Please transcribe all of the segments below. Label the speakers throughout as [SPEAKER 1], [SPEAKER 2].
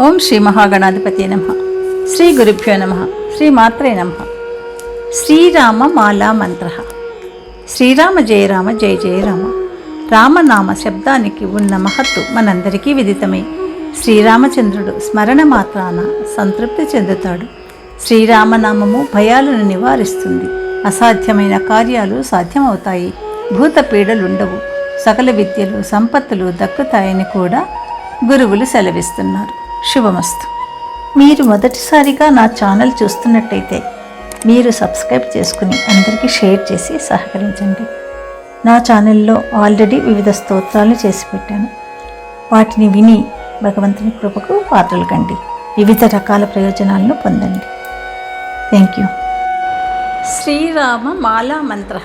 [SPEAKER 1] ఓం శ్రీ మహాగణాధిపతి నమ. శ్రీ గురుభ్యో నమ. శ్రీ మాత్రే నమ. శ్రీరామ మాలా మంత్ర. శ్రీరామ జయ రామ జయ జయ రామ. రామనామ శబ్దానికి ఉన్న మహత్తు మనందరికీ విదితమే. శ్రీరామచంద్రుడు స్మరణ మాత్రాన సంతృప్తి చెందుతాడు. శ్రీరామనామము భయాలను నివారిస్తుంది. అసాధ్యమైన కార్యాలు సాధ్యమవుతాయి. భూత పీడలుండవు సకల విద్యలు సంపత్తులు దక్కుతాయని కూడా గురువులు సెలవిస్తున్నారు. శుభమస్తు. మీరు మొదటిసారిగా నా ఛానల్ చూస్తున్నట్టయితే మీరు సబ్స్క్రైబ్ చేసుకుని అందరికీ షేర్ చేసి సహకరించండి. నా ఛానల్లో ఆల్రెడీ వివిధ స్తోత్రాలు చేసి పెట్టాను. వాటిని విని భగవంతుని కృపకు పాత్రలు కండి. వివిధ రకాల ప్రయోజనాలను పొందండి. థ్యాంక్ యూ శ్రీరామ మాలా మంత్ర.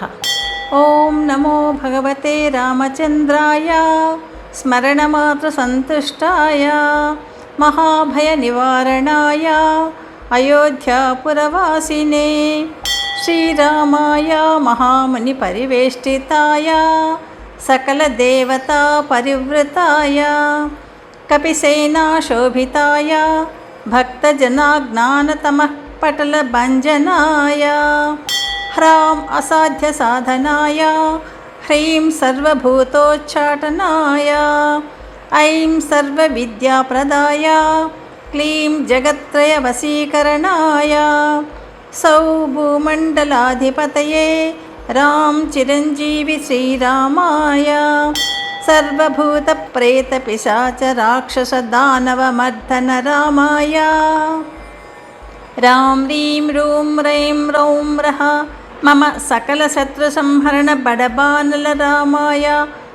[SPEAKER 1] ఓం నమో భగవతే రామచంద్రాయ. స్మరణమాత్ర సంతుష్టాయ. మహాభయ నివారణాయ అయోధ్యాపురవాసినే శ్రీరామాయ మహాముని పరివేష్టితాయ సకల దేవతా పరివృతాయ కపిసేనా శోభితాయ భక్తజనాజ్ఞానతమః పటల భంజనాయ హ్రాం అసాధ్య సాధనాయ హ్రీం సర్వభూతోచ్చాటనాయ ఐం సర్వవిద్యాప్రదాయ క్లీం జగత్రయ వశీకరణాయ సౌ భూమండలాధిపతయే రాం చిరంజీవి శ్రీరామాయ సర్వభూత ప్రేత పిశాచ రాక్షస దానవ మర్దన రామాయ రాం హ్రీం రూం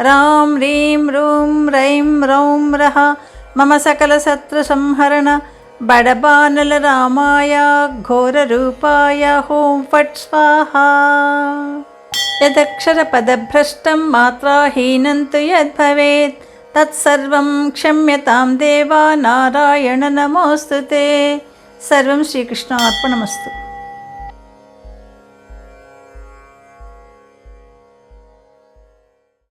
[SPEAKER 1] రాం రీం రూం రైం రౌం రహ మమ సకల శత్రు సంహరణ బడబానల రామాయ ఘోర రూపాయ హోం ఫట్ స్వాహ. యదక్షర పదభ్రష్టం మాత్రాహీనం తు యద్భవేత్ తత్సర్వం క్షమ్యతాం దేవా నారాయణ నమోస్తు సర్వం శ్రీకృష్ణ అర్పణమస్తు.